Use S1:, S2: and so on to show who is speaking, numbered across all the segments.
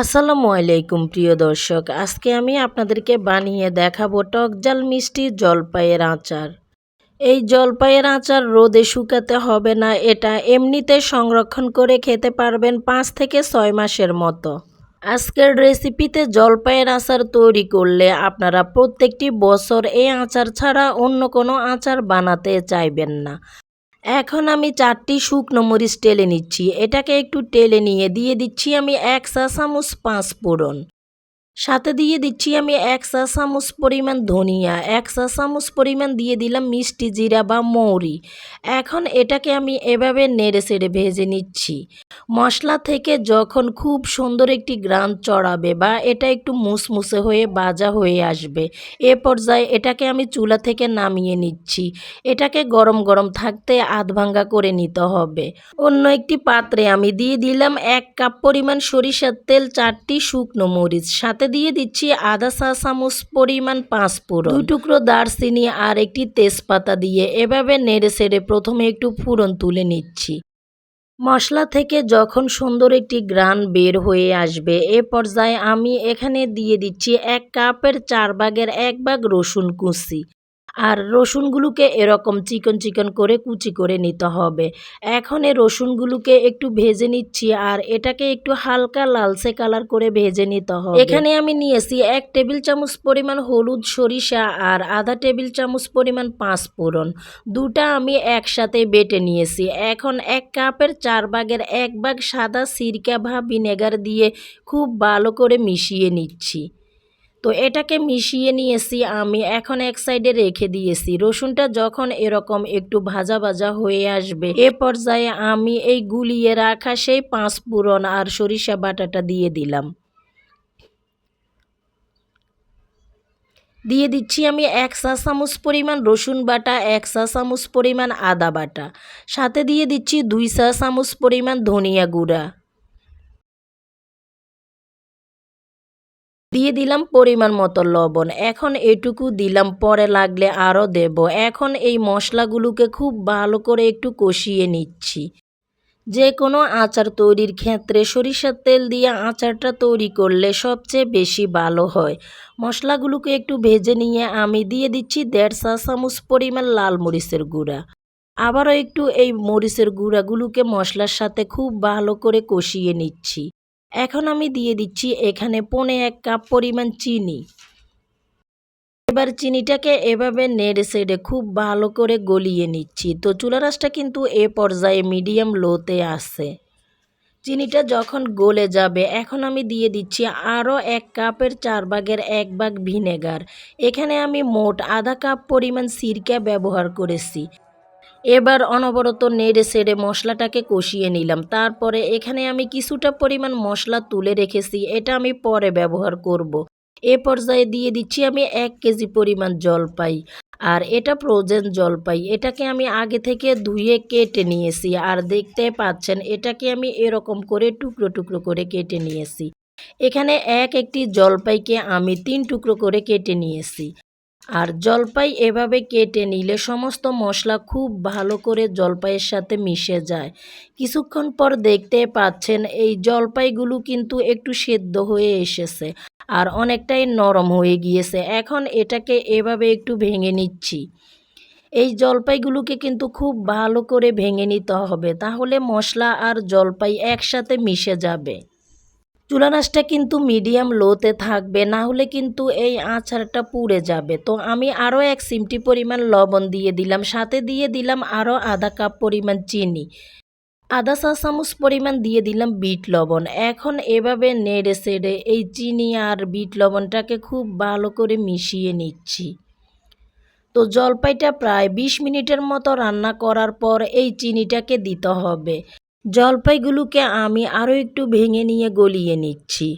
S1: আসসালামু আলাইকুম, প্রিয় দর্শক। আজকে আমি আপনাদেরকে বানিয়ে দেখাবো টকজাল মিষ্টি জলপাইয়ের আচার। এই জলপাইয়ের আচার রোদে শুকাতে হবে না, এটা এমনিতে সংরক্ষণ করে খেতে পারবেন পাঁচ থেকে ছয় মাসের মতো। আজকের রেসিপিতে জলপাইয়ের আচার তৈরি করলে আপনারা প্রত্যেকটি বছর এই আচার ছাড়া অন্য কোনো আচার বানাতে চাইবেন না। এখন আমি চারটি শুকনো মরিচ টেলে নিচ্ছি। এটাকে একটু টেলে নিয়ে দিয়ে দিচ্ছি আমি এক চা চামচ পাঁচ ফোড়ন। সাথে দিয়ে দিচ্ছি আমি এক চা চামচ পরিমাণ ধনিয়া, এক চা চামচ পরিমাণ দিয়ে দিলাম মিষ্টি জিরা বা মৌরি। এখন এটাকে আমি এভাবে নেড়ে সেড়ে ভেজে নিচ্ছি। মশলা থেকে যখন খুব সুন্দর একটি গ্রান চড়াবে বা এটা একটু মুসমুসে হয়ে বাজা হয়ে আসবে, এ পর্যায়ে এটাকে আমি চুলা থেকে নামিয়ে নিচ্ছি। এটাকে গরম গরম থাকতে আধ ভাঙ্গা করে নিতে হবে। অন্য একটি পাত্রে আমি দিয়ে দিলাম এক কাপ পরিমাণ সরিষার তেল, চারটি শুকনো মরিচ, সাথে দিয়ে দিচ্ছি আধা চা চামচ পরিমাণ পাঁচ ফোড়ন। দুই টুকরো দারচিনি আর একটি তেজপাতা দিয়ে এভাবে নেড়ে সেড়ে প্রথমে একটু ফুরন তুলে নিচ্ছি। মশলা থেকে যখন সুন্দর একটি গ্রান বের হয়ে আসবে, এ পর্যায়ে আমি এখানে দিয়ে দিচ্ছি এক কাপের চার ভাগের এক ভাগ রসুন কুচি। আর রসুনগুলোকে এরকম চিকন চিকন করে কুচি করে নিতে হবে। এখন এই রসুনগুলোকে একটু ভেজে নিচ্ছি আর এটাকে একটু হালকা লালচে কালার করে ভেজে নিতে হবে। এখানে আমি নিয়েছি এক টেবিল চামচ পরিমাণ হলুদ সরিষা আর আধা টেবিল চামচ পরিমাণ পাঁচ ফোড়ন। দুটা আমি একসাথে বেটে নিয়েছি। এখন এক কাপের চার ভাগের এক ভাগ সাদা সিরকা বা ভিনেগার দিয়ে খুব ভালো করে মিশিয়ে নিচ্ছি। তো এটাকে মিশিয়ে নিয়েছি আমি, এখন এক সাইডে রেখে দিয়েছি। রসুনটা যখন এরকম একটু ভাজা ভাজা হয়ে আসবে, এ পর্যায়ে আমি এই গুলিয়ে রাখা সেই পাঁচ পুরন আর সরিষা বাটাটা দিয়ে দিলাম। দিয়ে দিচ্ছি আমি এক চা চামচ পরিমাণ রসুন বাটা, এক চা চামচ পরিমাণ আদা বাটা। সাথে দিয়ে দিচ্ছি দুই চা চামচ পরিমাণ ধনিয়া গুঁড়া। দিয়ে দিলাম পরিমাণ মতো লবণ। এখন এটুকু দিলাম, পরে লাগলে আরও দেব। এখন এই মশলাগুলোকে খুব ভালো করে একটু কষিয়ে নিচ্ছি। যে কোনো আচার তৈরির ক্ষেত্রে সরিষার তেল দিয়ে আচারটা তৈরি করলে সবচেয়ে বেশি ভালো হয়। মশলাগুলোকে একটু ভেজে নিয়ে আমি দিয়ে দিচ্ছি দেড় চা চামচ পরিমাণ লাল মরিচের গুঁড়া। আবারও একটু এই মরিচের গুঁড়াগুলোকে মশলার সাথে খুব ভালো করে কষিয়ে নিচ্ছি। এখন আমি দিয়ে দিচ্ছি এখানে পনে এক কাপ পরিমাণ চিনি। এবার চিনিটাকে এভাবে নেড়ে সেড়ে খুব ভালো করে গলিয়ে নিচ্ছি। তো চুলা রাসটা কিন্তু এ পর্যায়ে মিডিয়াম লোতে আছে। চিনিটা যখন গলে যাবে, এখন আমি দিয়ে দিচ্ছি আরও এক কাপের চার ভাগের এক ভাগ ভিনেগার। এখানে আমি মোট আধা কাপ পরিমাণ সিরকা ব্যবহার করেছি। এবার অনবরত নেড়ে সেড়ে মশলাটাকে কষিয়ে নিলাম। তারপরে এখানে আমি কিছুটা পরিমাণ মশলা তুলে রেখেছি, এটা আমি পরে ব্যবহার করব। এ পর্যায়ে দিয়ে দিচ্ছি আমি এক কেজি পরিমাণ জলপাই। আর এটা ফ্রোজেন জলপাই, এটাকে আমি আগে থেকে ধুয়ে কেটে নিয়েছি। আর দেখতে পাচ্ছেন, এটাকে আমি এরকম করে টুকরো টুকরো করে কেটে নিয়েছি। এখানে এক একটি জলপাইকে আমি তিন টুকরো করে কেটে নিয়েছি। আর জলপাই এভাবে কেটে নিলে সমস্ত মশলা খুব ভালো করে জলপাইয়ের সাথে মিশে যায়। কিছুক্ষণ পর দেখতে পাচ্ছেন এই জলপাইগুলো কিন্তু একটু সেদ্ধ হয়ে এসেছে আর অনেকটাই নরম হয়ে গিয়েছে। এখন এটাকে এভাবে একটু ভেঙে নিচ্ছি। এই জলপাইগুলোকে কিন্তু খুব ভালো করে ভেঙে নিতে হবে, তাহলে মশলা আর জলপাই একসাথে মিশে যাবে। চুলা রাসটা কিন্তু মিডিয়াম লোতে থাকবে, না হলে কিন্তু এই আচারটা পুড়ে যাবে। তো আমি আরও এক সিমটি পরিমাণ লবণ দিয়ে দিলাম, সাথে দিয়ে দিলাম আরও আধা কাপ পরিমাণ চিনি। আধা চা চামচ পরিমাণ দিয়ে দিলাম বিট লবণ। এখন এভাবে নেড়ে সেড়ে এই চিনি আর বিট লবণটাকে খুব ভালো করে মিশিয়ে নিচ্ছি। তো জলপাইটা প্রায় ২০ মিনিটের মতো রান্না করার পর এই চিনিটাকে দিতে হবে। জলপাইগুলোকে আমি আরও একটু ভেঙে নিয়ে গলিয়ে নিচ্ছি।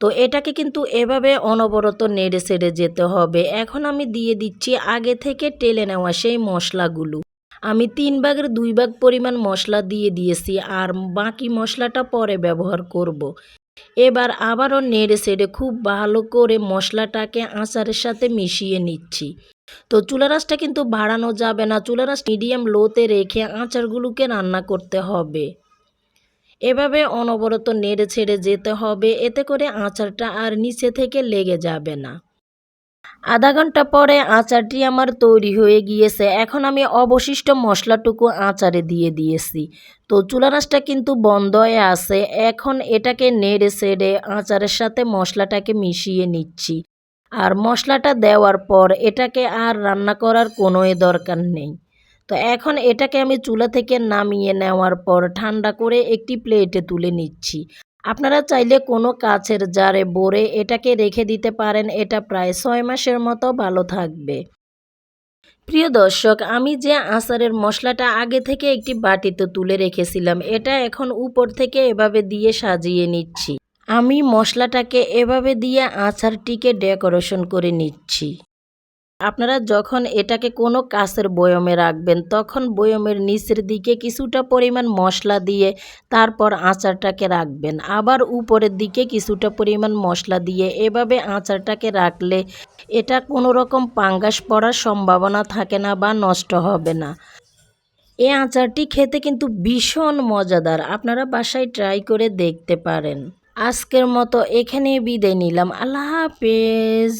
S1: তো এটাকে কিন্তু এভাবে অনবরত নেড়ে সেড়ে যেতে হবে। এখন আমি দিয়ে দিচ্ছি আগে থেকে টেলে নেওয়া সেই মশলাগুলো। আমি তিন ভাগের দুই ভাগ পরিমাণ মশলা দিয়ে দিয়েছি আর বাকি মশলাটা পরে ব্যবহার করব। এবার আবারও নেড়ে সেড়ে খুব ভালো করে মশলাটাকে আচারের সাথে মিশিয়ে নিচ্ছি। তো চুলা রাসটা কিন্তু বাড়ানো যাবে না। চুলা রাস মিডিয়াম লোতে রেখে আচারগুলোকে রান্না করতে হবে। এভাবে অনবরত নেড়ে ছেড়ে যেতে হবে, এতে করে আচারটা আর নিচে থেকে লেগে যাবে না। আধা ঘণ্টা পরে আচারটি আমার তৈরি হয়ে গিয়েছে। এখন আমি অবশিষ্ট মশলাটুকু আচারে দিয়ে দিয়েছি। তো চুলা রাসটা কিন্তু বন্ধ হয়ে আছে। এখন এটাকে নেড়ে সেড়ে আচারের সাথে মশলাটাকে মিশিয়ে নিচ্ছি। আর মশলাটা দেওয়ার পর এটাকে আর রান্না করার কোনোই দরকার নেই। তো এখন এটাকে আমি চুলা থেকে নামিয়ে নেওয়ার পর ঠান্ডা করে একটি প্লেটে তুলে নিচ্ছি। আপনারা চাইলে কোনো কাছের জারে ভরে এটাকে রেখে দিতে পারেন, এটা প্রায় ছয় মাসের মতো ভালো থাকবে। প্রিয় দর্শক, আমি যে আচারের মশলাটা আগে থেকে একটি বাটিতে তুলে রেখেছিলাম, এটা এখন উপর থেকে এভাবে দিয়ে সাজিয়ে নিচ্ছি। আমি মশলাটাকে এভাবে দিয়ে আচারটিকে ডেকোরেশন করে নিচ্ছি। আপনারা যখন এটাকে কোনো কাছের বয়মে রাখবেন, তখন বয়মের নিচের দিকে কিছুটা পরিমাণ মশলা দিয়ে তারপর আচারটাকে রাখবেন। আবার উপরের দিকে কিছুটা পরিমাণ মশলা দিয়ে এভাবে আচারটাকে রাখলে এটা কোনো রকম পাঙ্গাস পড়ার সম্ভাবনা থাকে না বা নষ্ট হবে না। এই আচারটি খেতে কিন্তু ভীষণ মজাদার। আপনারা বাসায় ট্রাই করে দেখতে পারেন। আজকের মতো এখানে বিদায় নিলাম। আল্লাহ হাফেজ।